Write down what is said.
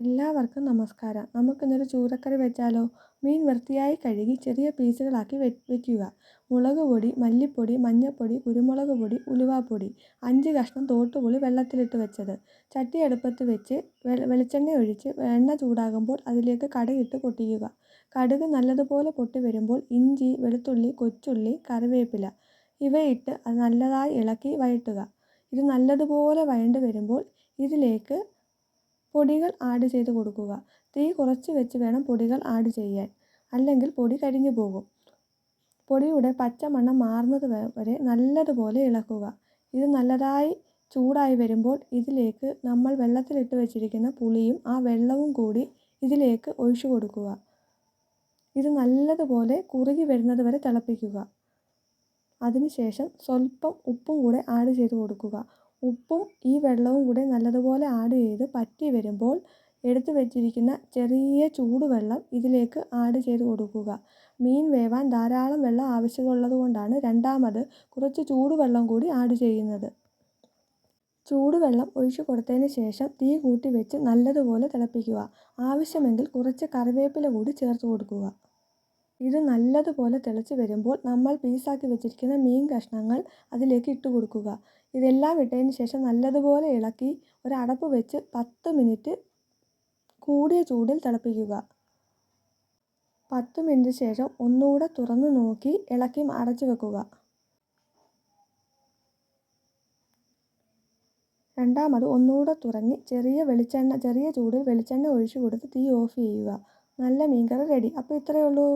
എല്ലാവർക്കും നമസ്കാരം. നമുക്കിന്നൊരു ചൂരക്കറി വെച്ചാലോ? മീൻ വൃത്തിയായി കഴുകി ചെറിയ പീസുകളാക്കി വെ വയ്ക്കുക മുളക് പൊടി മല്ലിപ്പൊടി മഞ്ഞൾപ്പൊടി കുരുമുളക് പൊടി ഉലുവാപ്പൊടി. അഞ്ച് കഷ്ണം തോട്ടുപുളി വെള്ളത്തിലിട്ട് വെച്ചത്. ചട്ടി അടുപ്പത്ത് വെച്ച് വെളിച്ചെണ്ണ ഒഴിച്ച് എണ്ണ ചൂടാകുമ്പോൾ അതിലേക്ക് കടുകിട്ട് പൊട്ടിക്കുക. കടുക് നല്ലതുപോലെ പൊട്ടി വരുമ്പോൾ ഇഞ്ചി വെളുത്തുള്ളി കൊച്ചുള്ളി കറിവേപ്പില ഇവയിട്ട് അത് നല്ലതായി ഇളക്കി വഴറ്റുക. ഇത് നല്ലതുപോലെ വഴണ്ട് വരുമ്പോൾ ഇതിലേക്ക് പൊടികൾ ആഡ് ചെയ്ത് കൊടുക്കുക. തീ കുറച്ച് വെച്ച് വേണം പൊടികൾ ആഡ് ചെയ്യാൻ. അല്ലെങ്കിൽ പൊടി കരിഞ്ഞു പോകും. പൊടിയുടെ പച്ചമണം മാറുന്നത് വരെ നല്ലതുപോലെ ഇളക്കുക. ഇത് നല്ലതായി ചൂടായി വരുമ്പോൾ ഇതിലേക്ക് നമ്മൾ വെള്ളത്തിലിട്ട് വെച്ചിരിക്കുന്ന പുളിയും ആ വെള്ളവും കൂടി ഇതിലേക്ക് ഒഴിച്ചു കൊടുക്കുക. ഇത് നല്ലതുപോലെ കുറുകി വരുന്നത് വരെ തിളപ്പിക്കുക. അതിനുശേഷം സ്വല്പം ഉപ്പും കൂടെ ആഡ് ചെയ്ത് കൊടുക്കുക. ഉപ്പും ഈ വെള്ളവും കൂടെ നല്ലതുപോലെ ആഡ് ചെയ്ത് പറ്റി വരുമ്പോൾ എടുത്തു വെച്ചിരിക്കുന്ന ചെറിയ ചൂടുവെള്ളം ഇതിലേക്ക് ആഡ് ചെയ്ത് കൊടുക്കുക. മീൻ വേവാൻ ധാരാളം വെള്ളം ആവശ്യമുള്ളത് കൊണ്ടാണ് രണ്ടാമത് കുറച്ച് ചൂടുവെള്ളം കൂടി ആഡ് ചെയ്യുന്നത്. ചൂടുവെള്ളം ഒഴിച്ചു കൊടുത്തതിന് ശേഷം തീ കൂട്ടി വെച്ച് നല്ലതുപോലെ തിളപ്പിക്കുക. ആവശ്യമെങ്കിൽ കുറച്ച് കറിവേപ്പില കൂടി ചേർത്ത് കൊടുക്കുക. ഇത് നല്ലതുപോലെ തിളച്ച് വരുമ്പോൾ നമ്മൾ പീസാക്കി വെച്ചിരിക്കുന്ന മീൻ കഷ്ണങ്ങൾ അതിലേക്ക് ഇട്ട് കൊടുക്കുക. ഇതെല്ലാം ഇട്ടതിന് ശേഷം നല്ലതുപോലെ ഇളക്കി ഒരു അടപ്പ് വെച്ച് പത്ത് മിനിറ്റ് കൂടിയ ചൂടിൽ തിളപ്പിക്കുക. പത്ത് മിനിറ്റ് ശേഷം ഒന്നുകൂടെ തുറന്ന് നോക്കി ഇളക്കി അടച്ചു വെക്കുക. രണ്ടാമത് ഒന്നുകൂടെ തുറങ്ങി ചെറിയ വെളിച്ചെണ്ണ ചെറിയ ചൂടിൽ വെളിച്ചെണ്ണ ഒഴിച്ചു കൊടുത്ത് തീ ഓഫ് ചെയ്യുക. നല്ല മീൻകറി റെഡി. അപ്പോൾ ഇത്രയേ ഉള്ളൂ.